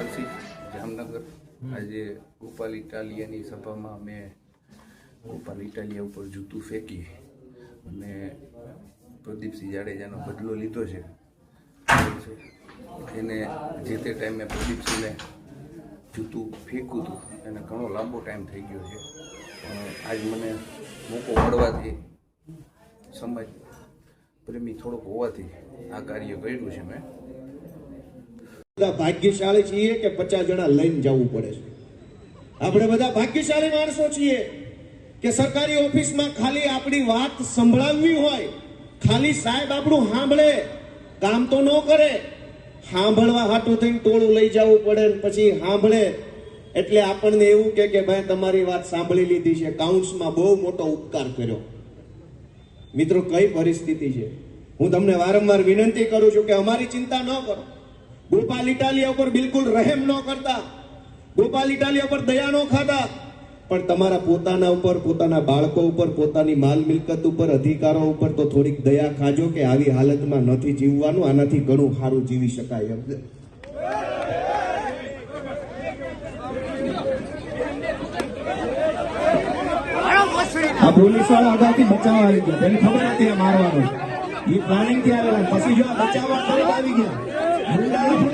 ગોપાલસિંહ. જામનગર. આજે ગોપાલ ઇટાલિયાની સભામાં મેં ગોપાલ ઇટાલિયા ઉપર જૂતું ફેંકી અને પ્રદીપસિંહ જાડેજાનો બદલો લીધો છે. એને જે તે ટાઈમે પ્રદીપસિંહને જૂતું ફેંક્યું હતું, એને ઘણો લાંબો ટાઈમ થઈ ગયો છે. આજ મને મોકો મળવાથી સમાજ પ્રેમી થોડોક હોવાથી આ કાર્ય કર્યું છે મેં. બધા ભાગ્યશાળી છીએ કે પચાસ જણા લઈને જવું પડે છે? આપણે બધા ભાગ્યશાળી માણસો છીએ કે સરકારી ઓફિસમાં ખાલી આપણી વાત સંભળાવવી હોય, ખાલી સાહેબ આપણું સાંભળે, કામ તો ન કરે, સાંભળવા હાટું થઈને ટોળું લઈ જવું પડે પછી સાંભળે. એટલે આપણને એવું કે કે ભાઈ તમારી વાત સાંભળી લીધી છે કાઉન્સમાં બહુ મોટો ઉપકાર કર્યો. મિત્રો, કઈ પરિસ્થિતિ છે? હું તમને વારંવાર વિનંતી કરું છું કે અમારી ચિંતા ન કરો. ગોપાલ ઇટાલિયા ઉપર બિલકુલ રહેમ ન કરતા. ગોપાલ ઇટાલિયા ઉપર દયા ન ખાતા. પણ તમારા પોતાના ઉપર, પોતાના બાળકો ઉપર, પોતાની માલ મિલકત ઉપર, અધિકારો ઉપર તો થોડીક દયા ખાજો કે આવી હાલતમાં નથી જીવવાનું, આનાથી ઘણું સારું જીવી શકાય એમ. આ પોલીસવાળા અગાઉથી બચાવવા આવી ગયા. તેને ખબર હતી મારવાનું. એ પ્લાનિંગથી આવેલા. પછી જો બચાવવા આવી ગયા. Yeah.